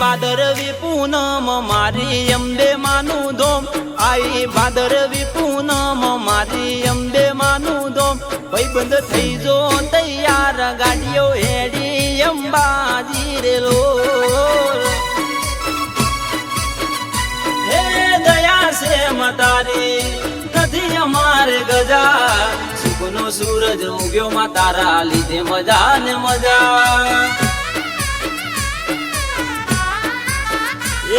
ભાદરવી પૂનમ મારી અંબે માનું ધોમ. આઈ ભાદરવી પૂનમ મારી અંબે માનું ધોમ. ભાઈબંધ થઈ જો તૈયાર, ગાડીઓ હેડી અંબાજી રેલો હે દયા છે મતારી, નથી અમારે ગજા. સુખનો સૂરજ ઉગ્યો માં તારા લીધે મજા ને મજા.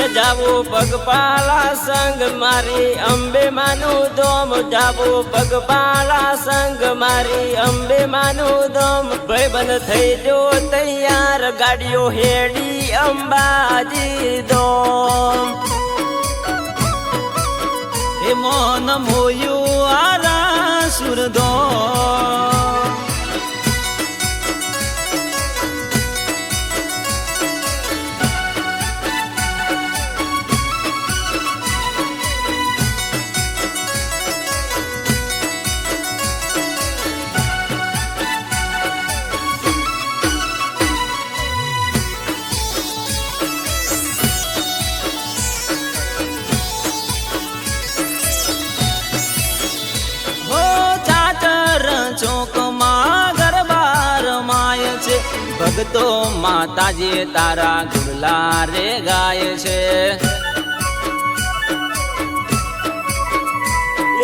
એ જાવો પગપાલા સંગ મારી અંબે માનું દોમ જાવો પગપાલા સંગ મારી અંબે માનું દોમ ભાઈબંધ થઈ જો તૈયાર, ગાડીઓ હેડી અંબાજી ભક્તો માતાજી તારા ગુરલા રે ગાય છે.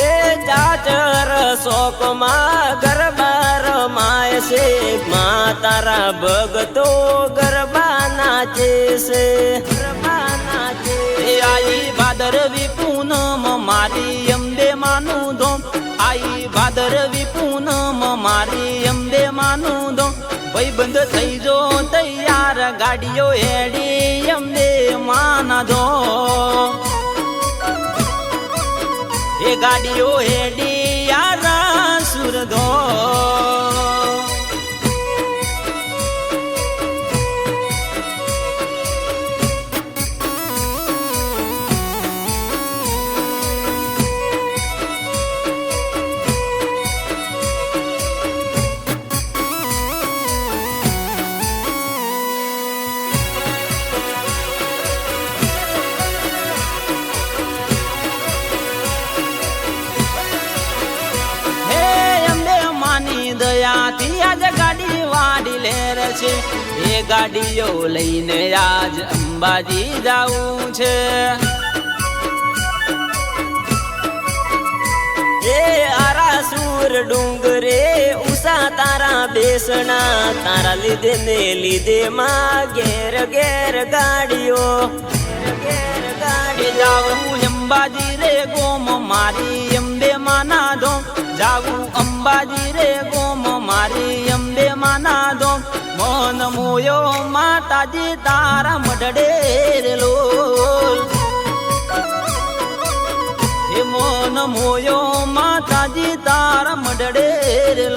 એ ચાચર શોકમાં ગરબા રમાય છે. મા તારા ભગતો ગરબા નાચે છે. ગરબા નાચે આઈ ભાદર વિપુનમ મારી અંબે માનું ધોમ. આઈ ભાદર વિપુનમ મારી અંબે માનું ધોમ. ભાઈબંધ થઈ જો તૈયાર ગાડીઓ હેડી અમને માના દો એ ગાડીઓ છે. એ ગાડીઓ લઈને આજ અંબાજી જાવું છે. એ આરાસુર ડુંગરે ઉષા તારા બેસણા, તારા લીધે ને લીધે માં ઘેર ઘેર ગાડીઓ. ઘેર ગાડી જાવું અંબાજી રે ગોમ, મારી અંબે માના દો જાવું અંબાજી રે ગોમ, મારી અંબે મન મોયો માતાજી તારા મઢડે લોલ હે મોન મોયો માતાજી તારા મઢડે રે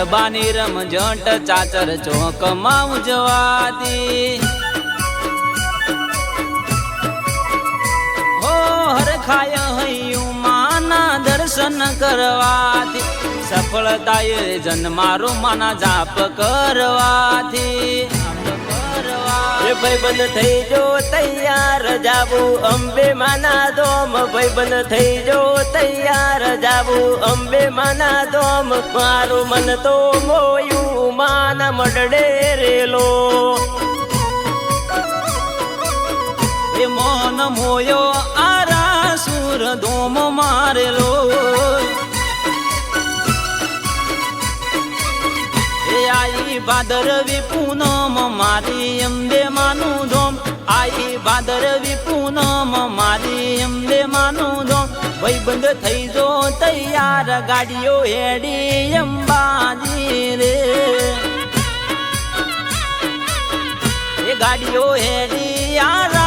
ગરબાની રમઝટ ચાચર ચોકમાં ઉજવાતી. હો હરખાય હૈયું માના દર્શન કરવાથી, સફળતાએ જન્મારો માના જાપ કરવાથી. એ કરવાથી થઈ જો તૈયાર જાવું. અંબે માના દોમ ભાઈબંધ થઈ જો તૈયાર જાવું. અંબે માના દોમ, મારું મન તો મોયું માના મડડે રેલો. એ મોન મોયો આઈ ભાદરવી પૂનમ મારી એમ અંબે માનું ધોમ. આઈ ભાદરવી પૂનમ મારી એમ અંબે માનું ધોમ. ભાઈ બંધ થઈ જો તૈયાર, ગાડીઓ હેડી બાજી રે. ગાડીઓ હેડી યાર